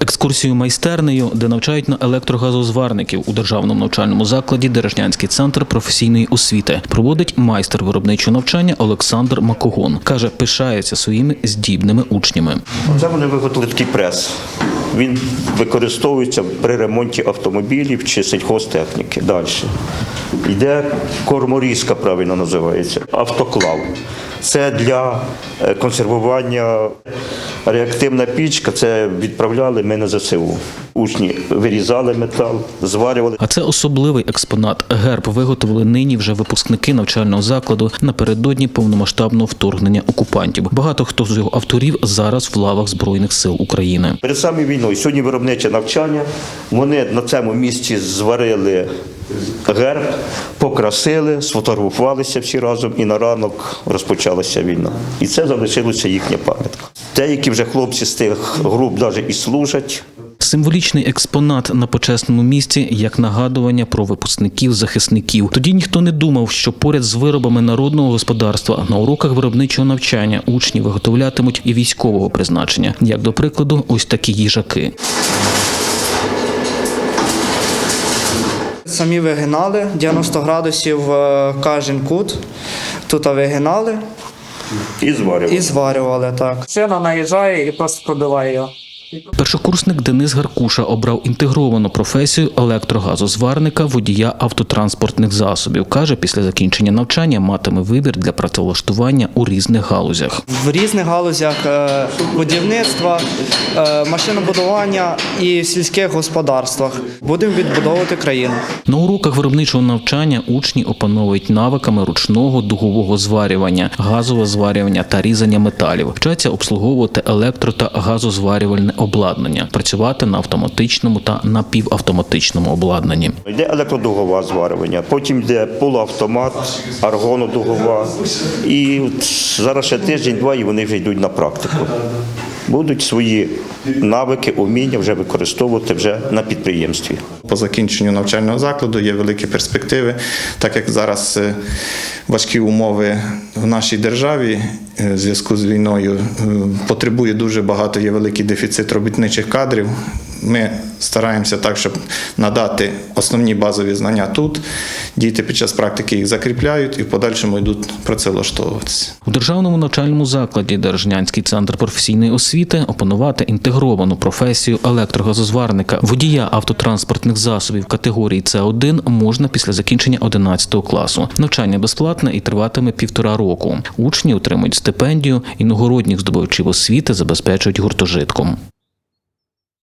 Екскурсію майстернею, де навчають на електрогазозварників у державному навчальному закладі Дережнянський центр професійної освіти, проводить майстер виробничого навчання Олександр Макогон. каже, пишається своїми здібними учнями. Це вони виготовили такий прес. Він використовується при ремонті автомобілів чи сільхозтехніки. Далі. Йде корморізка, правильно називається, автоклав. Це для е, консервування реактивна пічка. Це відправляли ми на ЗСУ. Учні вирізали метал, зварювали. А це особливий експонат. Герб виготовили нині вже випускники навчального закладу напередодні повномасштабного вторгнення окупантів. Багато хто з його авторів зараз в лавах збройних сил України. Перед самою війною сьогодні виробниче навчання. Вони на цьому місці зварили герб, покрасили, сфотографувалися всі разом, і на ранок розпочалася війна. І це залишилося їхня пам'ятка. Деякі вже хлопці з тих груп навіть і служать. Символічний експонат на почесному місці як нагадування про випускників захисників. Тоді ніхто не думав, що поряд з виробами народного господарства на уроках виробничого навчання учні виготовлятимуть і військового призначення, як до прикладу, ось такі їжаки. Самі вигинали 90 градусів е, кожен кут. Тут вигинали І зварювали. і зварювали так. Шина наїжджає і просто пробиває його. Першокурсник Денис Гаркуша обрав інтегровану професію електрогазозварника водія автотранспортних засобів. каже, після закінчення навчання матиме вибір для працевлаштування у різних галузях. В різних галузях е, будівництва, е, машинобудування і сільських господарствах будемо відбудовувати країну. На уроках виробничого навчання учні опановують навиками ручного дугового зварювання, газового зварювання та різання металів. Вчаться обслуговувати електро та газозварювальне обладнання, працювати на автоматичному та напівавтоматичному обладнанні. Йде електродугова зварювання, потім йде полуавтомат, аргонодугова. І зараз ще тиждень-два, і вони вже йдуть на практику. Будуть свої навики, уміння вже використовувати вже на підприємстві. По закінченню навчального закладу є великі перспективи, так як зараз е, важкі умови в нашій державі е, в зв'язку з війною е, потребує дуже багато, є великий дефіцит робітничих кадрів. Ми стараємося так, щоб надати основні базові знання тут. Діти під час практики їх закріпляють і в подальшому йдуть працевлаштовуватися. У державному навчальному закладі Держнянський центр професійної освіти опанувати інтегровану професію електрогазозварника водія автотранспортних засобів категорії С1 можна після закінчення 11 класу. Навчання безплатне і триватиме півтора року. Учні отримують стипендію, іногородніх здобувачів освіти забезпечують гуртожитком.